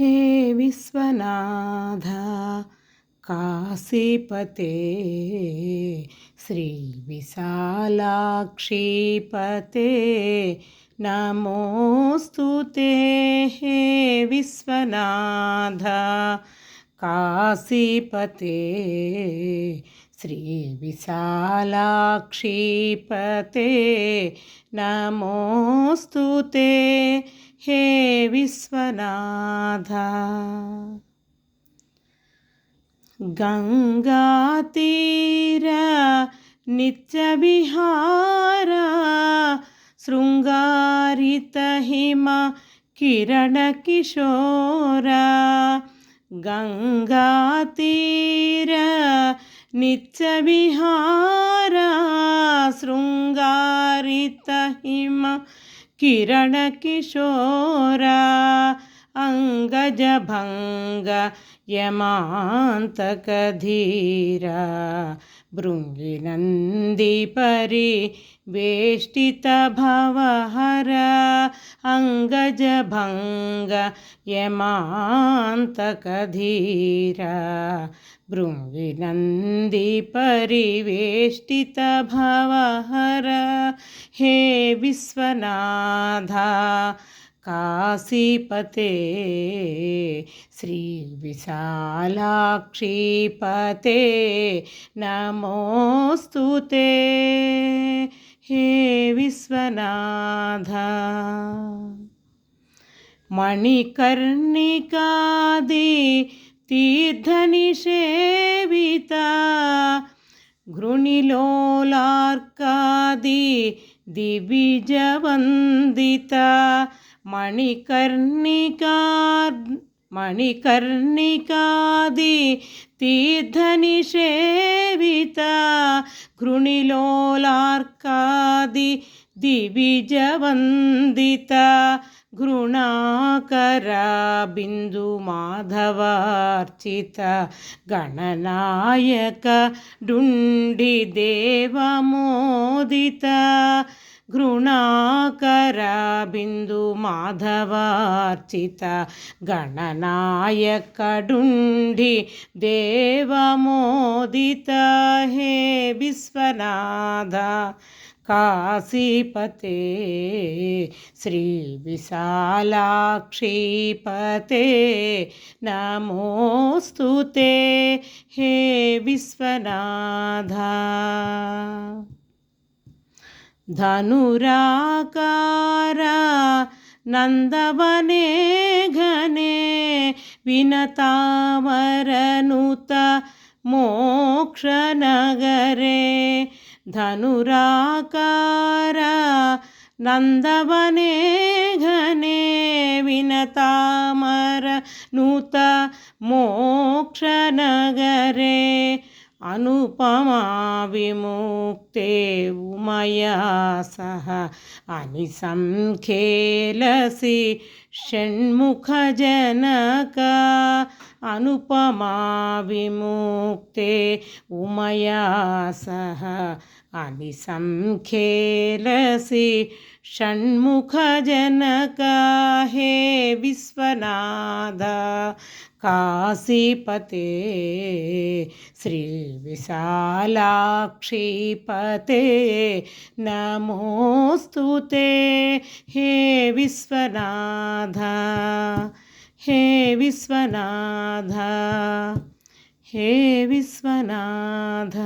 హే విశ్వనాథ కాశీపతే శ్రీ విశాలాక్షీపతే నమోస్తు హే విశ్వనాథ కాశీపతే. श्रीविशालाक्षीपते नमोऽस्तु ते हे विश्वनाथ। गङ्गातीर नित्यविहार शृङ्गारितहिम किरणकिशोर गङ्गातीर नित्यविहार शृङ्गारितहिम किरणकिशोर अङ्गजभङ्ग यमान्तकधीर भृङ्गिनन्दिपरि वेष्टितभवहर अङ्गजभङ्ग यमान्तकधीर भृङ्गिनन्दिपरिवेष्टितभवहर हे विश्वनाथ काशीपते श्रीविशालाक्षीपते नमोऽस्तु ते। हे विश्वनाथ। मणिकर्णिकादि तीर्थनिषेविता घृणिलोलार्कादि दिविजवन्दिता मणिकर्णिका मणिकर्णिकादि तीर्थनिषेविता घृणिलोलार्कादि दिविजवन्दिता घृणाकरा बिन्दुमाधवार्चित गणनायक डुण्डिदेवमोदित గృణాకరాబిందు మాధవార్చిత గణనాయకడుండి దేవమోదిత. హే విశ్వనాథ కాశీపతే శ్రీ విశాలాక్షీపతే నమోస్తుతే. హే విశ్వనాథ धनुराकार नन्दवने घने विनतामरनुत मोक्षनगरे धनुराकार नन्दवने घने विनतामरनुत मोक्षनगरे अनुपमा विमुक्ते उमया सह अनिसंखेलसि षण्मुखजनक अनुपमा विमुक्ते उमया सह अनिसंखेलसि षण्मुखजनक हे विश्वनाथ काशीपते श्रीविशालाक्षीपते नमोऽस्तु ते। हे विश्वनाथ हे विश्वनाथ हे विश्वनाथ।